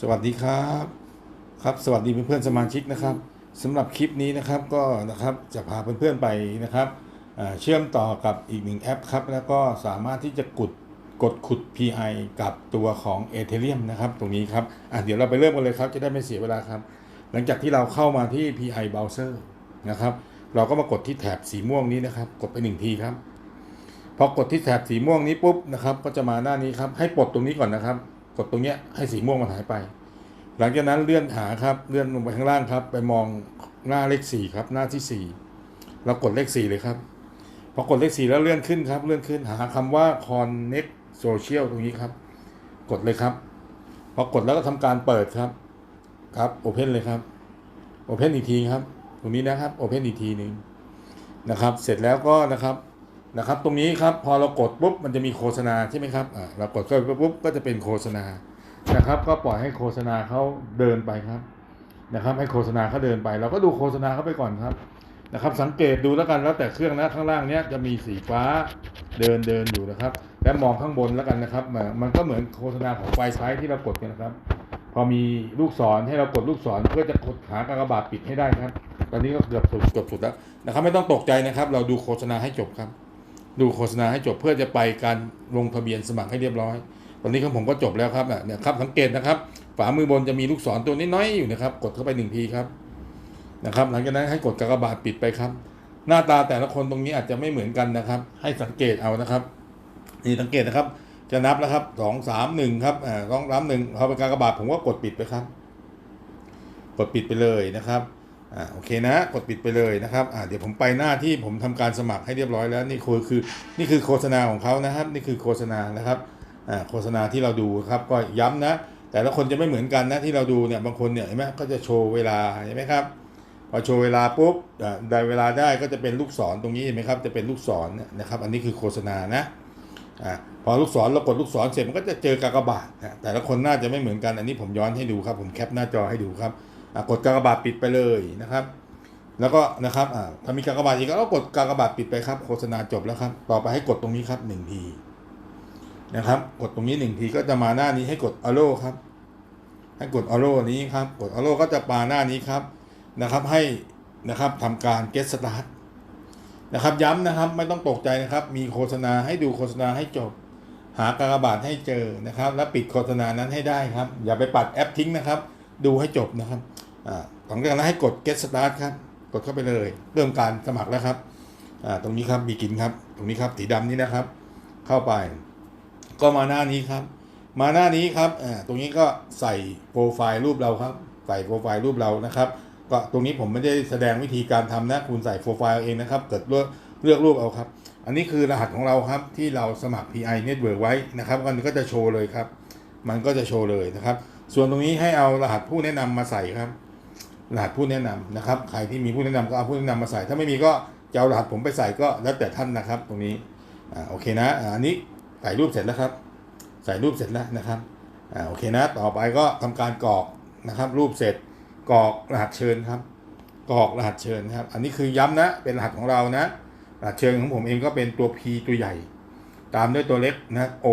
สวัสดีครับ ครับสวัสดีเพื่อนๆสมาชิกนะครับสำหรับคลิปนี้นะครับก็นะครับจะพาเพื่อนๆไปนะครับเชื่อมต่อกับอีกหนึ่งแอปครับ แล้วก็สามารถที่จะกดกดขุด PI กับตัวของ Ethereum นะครับ ตรงนี้ครับอะเดี๋ยวเราไปเริ่มกันเลยครับ จะได้ไม่เสียเวลาครับ หลังจากที่เราเข้ามาที่ PI Browser นะครับ เราก็มากดที่แถบสีม่วงนี้นะครับ กดไปหนึ่งทีครับพอกดที่แถบสีม่วงนี้ปุ๊บนะครับ ก็จะมาหน้านี้ครับให้ปลดตรงนี้ก่อนนะครับ กดตรงเนี้ยให้สีม่วงมันหายไป หลังจากนั้นเลื่อนหาครับเลื่อนลงไปข้างล่างครับ ไปมองหน้าเลขสี่ครับ หน้าที่สี่เรากดเลขสี่เลยครับพอกดเลขสี่แล้วเลื่อนขึ้นครับ เลื่อนขึ้นหาคำว่า connect social ตรงนี้ครับ กดเลยครับ พอกดแล้วก็ทำการเปิดครับ ครับ open เลยครับ open อีกทีครับ ตรงนี้นะครับ open อีกทีหนึ่งนะครับ เสร็จแล้วก็นะครับ นะครับ ตรงนี้ครับพอเรากดปุ๊บมันจะมีโฆษณาใช่ไหมครับอ่าเรากดเข้าไปปุ๊บก็จะเป็นโฆษณานะครับ ก็ปล่อยให้โฆษณาเขาเดินไปครับนะครับ ให้โฆษณาเขาเดินไป เราก็ดูโฆษณาเขาไปก่อนครับนะครับ สังเกตดูแล้วกันแล้วแต่เครื่องนะข้างล่างเนี้ยจะมีสีฟ้าเดินเดินอยู่นะครับและมองข้างบนแล้วกันนะครับ มันก็เหมือนโฆษณาของไฟใช้ที่เรากดกันนะครับ พอมีลูกศรให้เรากดลูกศรเพื่อจะกดหากากบาทปิดให้ได้ครับ ตอนนี้ก็เกือบสุดเกือบสุดแล้วนะครับ ไม่ต้องตกใจนะครับ เราดูโฆษณาให้จบครับ ดูโฆษณาให้จบเพื่อจะไปการลงทะเบียนสมัครให้เรียบร้อย ตอนนี้ของผมก็จบแล้วครับเนี่ยครับสังเกตนะครับฝ่ามือบนจะมีลูกศรตัวน้อยๆอยู่นะครับ กดเข้าไปหนึ่งทีครับนะครับหลังจากนั้นให้กดกากบาทปิดไปครับ หน้าตาแต่ละคนตรงนี้อาจจะไม่เหมือนกันนะครับ ให้สังเกตเอานะครับนี่สังเกตนะครับ จะนับแล้วครับสองสามหนึ่งครับอ่าสองสามหนึ่งพอเป็นกากบาทผมก็กดปิดไปครับ กดปิดไปเลยนะครับ อ่าโอเคนะ กดปิดไปเลยนะครับอ่าเดี๋ยวผมไปหน้าที่ผมทำการสมัครให้เรียบร้อยแล้วนี่คือคือนี่คือโฆษณาของเขานะครับ นี่คือโฆษณานะครับอ่าโฆษณาที่เราดูครับก็ย้ำนะ แต่ละคนจะไม่เหมือนกันนะที่เราดูเนี่ยบางคนเนี่ยเห็นไหมก็จะโชว์เวลาเห็นไหมครับพอโชว์เวลาปุ๊บอ่าได้เวลาได้ก็จะเป็นลูกศรตรงนี้เห็นไหมครับจะเป็นลูกศรนนะครับ อันนี้คือโฆษณานะอ่าพอลูกศรเรากดลูกศรเสร็จมันก็จะเจอกากบาทนะแต่ละคนน่าจะไม่เหมือนกันอันนี้ผมย้อนให้ดูครับ ผมแคปหน้าจอให้ดูครับ กดกากบาทปิดไปเลยนะครับ แล้วก็นะครับถ้ามีกากบาทอีกก็กดกากบาทปิดไปครับโฆษณาจบแล้วครับ ต่อไปให้กดตรงนี้ครับหนึ่งทีนะครับ กดตรงนี้หนึ่งทีก็จะมาหน้านี้ให้กดอโลครับ ให้กดอโลนี้ครับ กดอโลก็จะมาหน้านี้ครับนะครับ ให้นะครับทำการ get start นะครับย้ำนะครับไม่ต้องตกใจนะครับ มีโฆษณาให้ดูโฆษณาให้จบ หากากบาทให้เจอนะครับ แล้วปิดโฆษณานั้นให้ได้ครับ อย่าไปปัดแอปทิ้งนะครับ ดูให้จบนะครับ หลังจากนั้นให้กด get start ครับ กดเข้าไปเลย เริ่มการสมัครแล้วครับ ตรงนี้ครับมีกินครับ ตรงนี้ครับสีดำนี้นะครับ เข้าไป ก็มาหน้านี้ครับ มาหน้านี้ครับ ตรงนี้ก็ใส่โปรไฟล์รูปเราครับ ใส่โปรไฟล์รูปเรานะครับ ก็ตรงนี้ผมไม่ได้แสดงวิธีการทำนะ คุณใส่โปรไฟล์เอาเองนะครับ เกิดเลือกเลือกรูปเอาครับ อันนี้คือรหัสของเราครับที่เราสมัคร PI Network ไว้นะครับมันก็จะโชว์เลยครับ มันก็จะโชว์เลยนะครับ ส่วนตรงนี้ให้เอารหัสผู้แนะนำมาใส่ครับ รหัสผู้แนะนำนะครับ ใครที่มีผู้แนะนำก็เอาผู้แนะนำมาใส่ ถ้าไม่มีก็จะเอารหัสผมไปใส่ก็แล้วแต่ท่านนะครับ ตรงนี้อ่าโอเคนะอ่าอันนี้ใส่รูปเสร็จแล้วครับ ใส่รูปเสร็จแล้วนะครับอ่าโอเคนะ ต่อไปก็ทำการกรอกนะครับ รูปเสร็จกรอกรหัสเชิญครับกรอกรหัสเชิญครับ อันนี้คือย้ำนะ เป็นรหัสของเรานะ รหัสเชิญของผมเองก็เป็นตัว P ตัวใหญ่ ตามด้วยตัวเล็กนะ O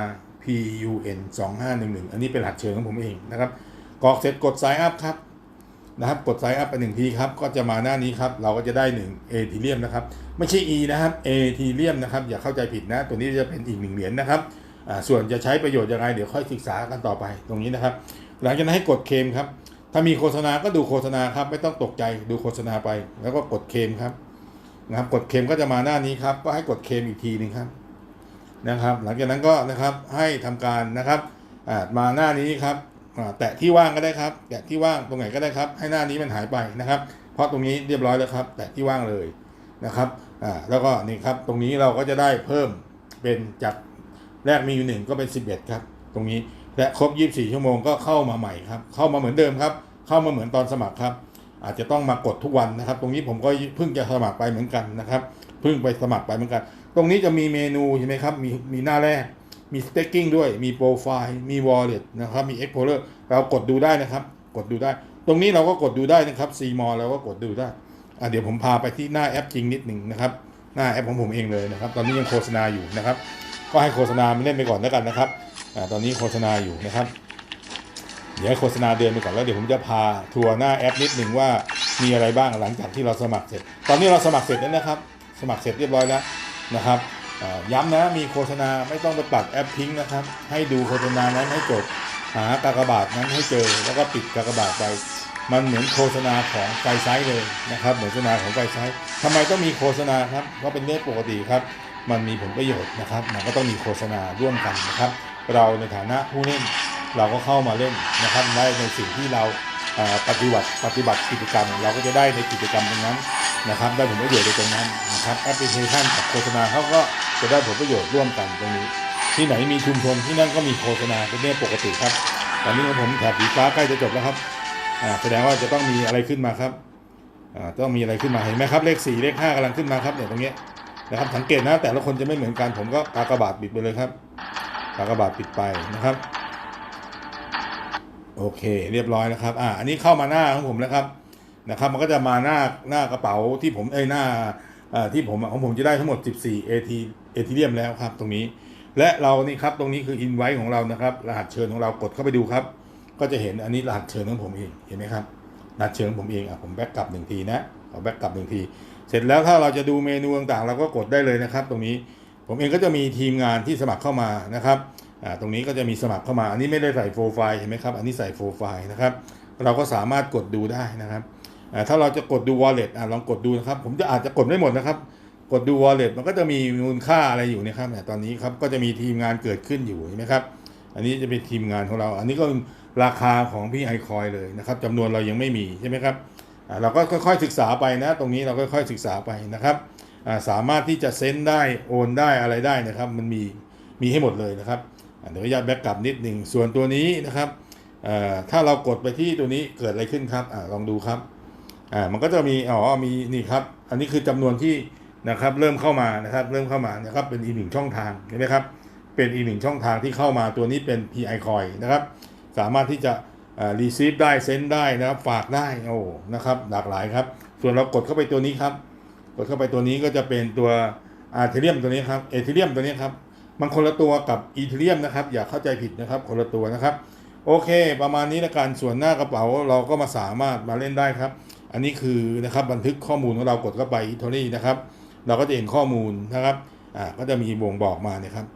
R P U N 2511อันนี้เป็นรหัสเชิญของผมเองนะครับกรอกเสร็จกด sign up ครับ นะครับ กด sign up ไปหนึ่งทีครับ ก็จะมาหน้านี้ครับ เราก็จะได้1 a t h e r e u m นะครับ ไม่ใช่ E นะครับ a t h e r e u m นะครับ อย่าเข้าใจผิดนะ ตัวนี้จะเป็นอีกหนึ่งเหรียญนะครับ ส่วนจะใช้ประโยชน์ยังไง เดี๋ยวค่อยศึกษากันต่อไปตรงนี้นะครับ หลังจากนั้นให้กดเคมครับ ถ้ามีโฆษณาก็ดูโฆษณาครับ ไม่ต้องตกใจดูโฆษณาไป แล้วก็กดเคมครับนะครับ กดเคมก็จะมาหน้านี้ครับ ก็ให้กดเคมอีกทีหนึ่งครับนะครับ หลังจากนั้นก็นะครับให้ทำการนะครับมาหน้านี้ครับ แตะที่ว่างก็ได้ครับ แตะที่ว่างตรงไหนก็ได้ครับ ให้หน้านี้มันหายไปนะครับ เพราะตรงนี้เรียบร้อยแล้วครับ แตะที่ว่างเลยนะครับอ่าแล้วก็นี่ครับตรงนี้เราก็จะได้เพิ่มเป็นจากแรกมีอยู่หนึ่งก็เป็น 11 ครับ ตรงนี้และครบ 24 ชั่วโมงก็เข้ามาใหม่ครับ เข้ามาเหมือนเดิมครับ เข้ามาเหมือนตอนสมัครครับ อาจจะต้องมากดทุกวันนะครับ ตรงนี้ผมก็เพิ่งจะสมัครไปเหมือนกันนะครับ เพิ่งไปสมัครไปเหมือนกัน ตรงนี้จะมีเมนูใช่ไหมครับ มีมีหน้าแรก มี staking ด้วย มีโปรไฟล์มี wallet นะครับ มี explorer เรากดดูได้นะครับ กดดูได้ ตรงนี้เราก็กดดูได้นะครับ c m o เราก็กดดูได้อะเดี๋ยวผมพาไปที่หน้าแอปจริงนิดหนึ่งนะครับ หน้าแอปของผมเองเลยนะครับ ตอนนี้ยังโฆษณาอยู่นะครับ ก็ให้โฆษณาไม่เล่นไปก่อนแล้วกันนะครับอ่าตอนนี้โฆษณาอยู่นะครับ เดี๋ยวโฆษณาเดินไปก่อนแล้วเดี๋ยวผมจะพาทัวร์หน้าแอปนิดหนึ่งว่ามีอะไรบ้างหลังจากที่เราสมัครเสร็จ ตอนนี้เราสมัครเสร็จแล้วนะครับ สมัครเสร็จเรียบร้อยแล้วนะครับ ย้ำนะมีโฆษณาไม่ต้องไปปัดแอปทิ้งนะครับ ให้ดูโฆษณานั้นให้จบหากากบาทนั้นให้เจอ แล้วก็ปิดกากบาทไปมันเหมือนโฆษณาของไฟไซส์เลยนะครับเหมือนโฆษณาของไฟไซส์ทำไมต้องมีโฆษณาครับเพราะเป็นเรื่องปกติครับ มันมีผลประโยชน์นะครับ มันก็ต้องมีโฆษณาร่วมกันนะครับ เราในฐานะผู้เล่น เราก็เข้ามาเล่นนะครับได้ในสิ่งที่เราปฏิบัติปฏิบัติกิจกรรม เราก็จะได้ในกิจกรรมตรงนั้นนะครับ ได้ผลประโยชน์ในตรงนั้นนะครับแอปพลิเคชันกับโฆษณาเขาก็ จะได้ผลประโยชน์ร่วมกันตรงนี้ ที่ไหนมีชุมชนที่นั่นก็มีโฆษณาเป็นเรื่องปกติครับ ตอนนี้ของผมแถบสีฟ้าใกล้จะจบแล้วครับแสดงว่าจะต้องมีอะไรขึ้นมาครับต้องมีอะไรขึ้นมาเห็นไหมครับเลขสี่เลขห้ากำลังขึ้นมาครับเนี่ยตรงนี้นะครับสังเกตนะแต่ละคนจะไม่เหมือนกันผมก็กากบาทปิดไปเลยครับกากบาทปิดไปนะครับโอเค เรียบร้อยนะครับอ่าอันนี้เข้ามาหน้าของผมแล้วครับนะครับ มันก็จะมาหน้าหน้ากระเป๋าที่ผมเอ้ยหน้าอ่า ที่ผมของผมจะได้ทั้งหมด 14 AT เอทีเรียมแล้วครับตรงนี้ และเรานี่ครับตรงนี้คืออินไว้ของเรานะครับ รหัสเชิญของเรากดเข้าไปดูครับ ก็จะเห็นอันนี้รหัสเชิญของผมเองเห็นไหมครับรหัสเชิญของผมเองอะผมแบ็กกลับหนึ่งทีนะขอแบ็กกลับหนึ่งที เสร็จแล้วถ้าเราจะดูเมนูต่างๆ เราก็กดได้เลยนะครับ ตรงนี้ผมเองก็จะมีทีมงานที่สมัครเข้ามานะครับอ่าตรงนี้ก็จะมีสมัครเข้ามา อันนี้ไม่ได้ใส่โปรไฟล์เห็นไหมครับ อันนี้ใส่โปรไฟล์นะครับ เราก็สามารถกดดูได้นะครับ ถ้าเราจะกดดู wallet อ่าลองกดดูนะครับ ผมจะอาจจะกดไม่หมดนะครับ กดดู wallet มันก็จะมีมูลค่าอะไรอยู่นะครับตอนนี้ครับก็จะมีทีมงานเกิดขึ้นอยู่เห็นไหมครับ อันนี้จะเป็นทีมงานของเรา อันนี้ก็ราคาของพี่ไอคอยเลยนะครับจำนวนเรายังไม่มีใช่ไหมครับเราก็ค่อยๆศึกษาไปนะ ตรงนี้เราก็ค่อยๆศึกษาไปนะครับสามารถที่จะเซ็นได้โอนได้อะไรได้นะครับ มันมีมีให้หมดเลยนะครับเดี๋ยวญาตแบ็กกลับนิดหนึ่งส่วนตัวนี้นะครับถ้าเรากดไปที่ตัวนี้เกิดอะไรขึ้นครับอลองดูครับ อ่ามันก็จะมีอ๋อมีนี่ครับ อันนี้คือจำนวนที่นะครับเริ่มเข้ามานะครับเริ่มเข้ามานะครับเป็นอีกหนึ่งช่องทางเห็นไหมครับเป็นอีกหนึ่งช่องทางที่เข้ามาตัวนี้เป็น PI Coin นะครับสามารถที่จะรีซีฟได้เซ็นได้นะครับฝากได้โอ้นะครับหลากหลายครับ ส่วนเรากดเข้าไปตัวนี้ครับ กดเข้าไปตัวนี้ก็จะเป็นตัวอาเทเรียมตัวนี้ครับเอเทเรียมตัวนี้ครับมันคนละตัวกับอีเทเรียมนะครับอย่าเข้าใจผิดนะครับคนละตัวนะครับ โอเค ประมาณนี้ละกันส่วนหน้ากระเป๋าเราก็มาสามารถมาเล่นได้ครับ อันนี้คือนะครับบันทึกข้อมูลของเรากดเข้าไปทอรี่นะครับ เราก็จะเห็นข้อมูลนะครับอ่าก็จะมีบ่งบอกมาเนี่ยครับ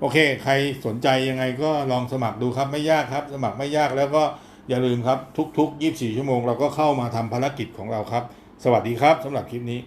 โอเค ใครสนใจยังไงก็ลองสมัครดูครับไม่ยากครับ สมัครไม่ยากแล้วก็อย่าลืมครับทุกๆ 24 ชั่วโมงเราก็เข้ามาทำภารกิจของเราครับ สวัสดีครับสำหรับคลิปนี้